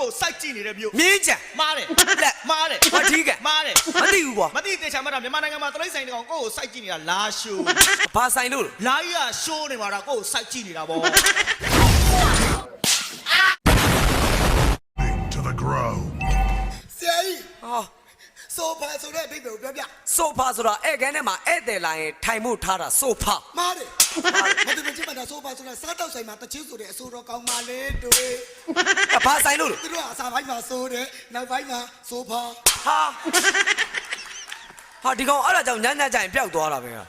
ကိုစိုက်ကြည့်နေတဲ့မြို့မြင်းကြံမားတယ်လက်မားတယ်ဝထီးကမားတယ်မသိဘူးကွာမသိသေးချာမှတ်တာမြန်မာနိုင်ငံမှာတလိမ့်ဆိုင်တကောင်ကိုယ့်ကိုစိုက်ကြည့်နေတာလာရှိုးဘာဆိုင်လို့လဲလာကြီးကရှိုးနေမှာတော့ကိုယ့်ကိုစိုက်ကြည့်နေတာပေါ့ to the ground. ဆရာကြီးဟာဆိုဖာဆိုတဲ့အဓိပ္ပာယ်ကိုပြောပြဆိုဖာဆိုတာဧည့်ခန်းထဲမှာဧည့်သည်လာရင်ထိုင်မှုထားတာဆိုဖာမားတယ်မတူမချင်းမတာဆိုဖာဆိုတာစားတော့ဆိုင်မှာတချင်းဆိုတဲ့အဆိုတော်ကောင်းပါလေတွေ့ အဲ့ဘာဆိုင်လို့လဲသူတို့ကအစာပိုင်းမှာဆိုတယ်နောက်ပိုင်းမှာဆိုဖာဟာဟာဒီကောင်အဲ့ဒါကြောင့်ညညကြရင်ပျောက်သွားတာပဲဟာ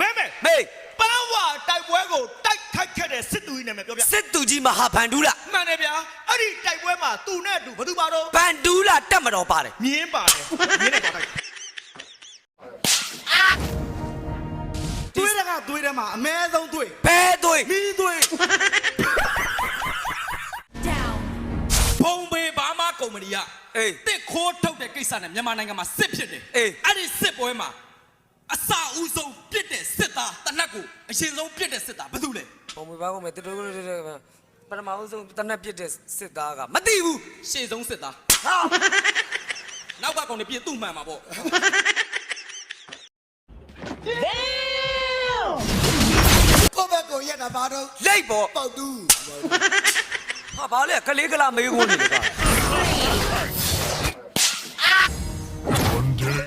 မဲမဲမေးပန်းဝါတိုက်ပွဲကိုတိုက်ခိုက်ခဲ့တဲ့စစ်သူကြီးနာမည်ပြောပြစစ်သူကြီးမဟာဗန်ဒူးလာမှန်တယ်ဗျာအဲ့ဒီတိုက်ပွဲမှာသူနဲ့အတူဘယ်သူပါတော့ဗန်ဒူးလာတက်မတော်ပါတယ်မြင်းပါတယ်မြင်းနဲ့တော့တိုက် တွေးရကတွေးတယ်မှာအမဲဆုံးတွေးဘဲသွေးမီးတွေးဖုံပေဘာမကုမ္ပဏီကအေး တစ်ခိုးထုတ်တဲ့ကိစ္စနဲ့မြန်မာနိုင်ငံမှာစစ်ဖြစ်တယ်အေး အဲ့ဒီစစ်ပွဲမှာအစအဦးဆုံးပြစ်တဲ့စစ်သားတနက်ကိုအရင်ဆုံးပြစ်တဲ့စစ်သားဘာလို့လဲပုံမပါကုန်မယ်တူတူတူတူပထမဦးဆုံးတနက်ပြစ်တဲ့စစ်သားကမသိဘူးရှေ့ဆုံးစစ်သားဟာနောက်ကကောင်တွေပြစ်သူ့မှန်မှာပေါ့ကို ယ့်ဘက်ကိုရက်တာဘာတော့လိတ်ပေါ့ပေါက်တူးဟာဘာလဲကလေးကလာမေးခွန်းနေတယ်က One day.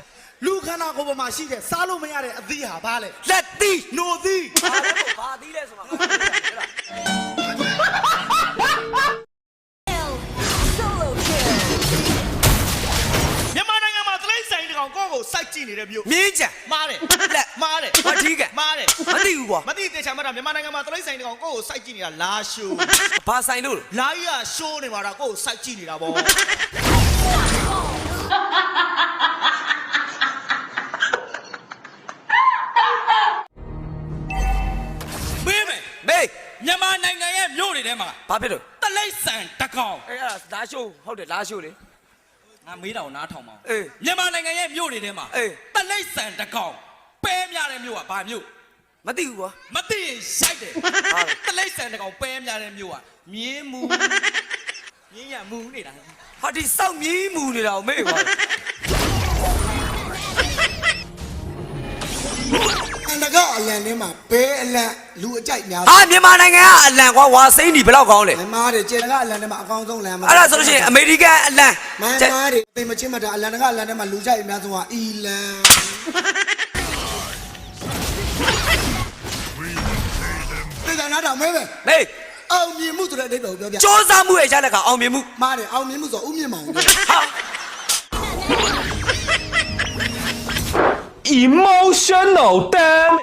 လူခန္ဓာကိုယ်ပေါ်မှာရှိတဲ့စားလို့မရတဲ့အသီးဟာဘာလဲလက်သီးနိုသီးဘာလဲပေါ့ဘာသီးလဲဆိုမှာမြန်မာ ကိုစိုက်ကြည့်နေတဲ့မြို့မြင်းကြံမားတယ်လက်မားတယ်ဝထီးကမားတယ်မသိဘူးကွာမသိသေးချာမှတ်တာမြန်မာနိုင်ငံမှာတလိမ့်ဆိုင်တကောင်ကိုယ့်ကိုစိုက်ကြည့်နေတာလာရှိုးဘာဆိုင်လို့လဲလာကြီးကရှိုးနေမှာတော့ကိုယ့်ကိုစိုက်ကြည့်နေတာပေါ့မေးမယ်မေးမြန်မာနိုင်ငံရဲ့မြို့တွေထဲမှာဘာဖြစ်လို့တလိမ့်ဆန်တကောင်အဲ့ဒါလာရှိုးဟုတ်တယ်လာရှိုးလေ ငါမေးတာကိုနားထောင်ပါဦးအေး မြန်မာနိုင်ငံရဲ့မြို့တွေထဲမှာအေး တလိမ့်ဆန်တကောင်ပဲများတဲ့မြို့ကဘာမြို့မသိဘူးကွာ မသိရင်ရိုက်တယ်ဟာလေ တလိမ့်ဆန်တကောင်ပဲများတဲ့မြို့ကမြင်းမူမြင်းရမူနေတာဟာဒီစောက်မြီးမူနေတာကိုမေးကွာအန္တ ကအလံထဲမှာဘဲအလံလူအကြိုက်များဟာမြန်မာနိုင်ငံကအလံကွာဝါစိမ့်ဒီဘယ်လောက်ကောင်းလဲမမားတယ်ကျေတကအလံထဲမှာအကောင်းဆုံးလံမှာအဲ့ဒါဆိုလို့ရှိရင်အမေရိကန်အလံမန်မားတယ်သိမချင်းမတာအလံတကအလံထဲမှာလူကြိုက်အများဆုံးကအီလန်တေချာနားတော်မဲပဲမေးအောင်မြင်မှုဆိုတဲ့အဓိပ္ပာယ်ကိုပြောပြစ조사မှုရဲ့ရလက်ကအောင်မြင်မှုမားတယ်အောင်မြင်မှုဆိုဥမြင့်မောင်ပြောဟာ emotional damage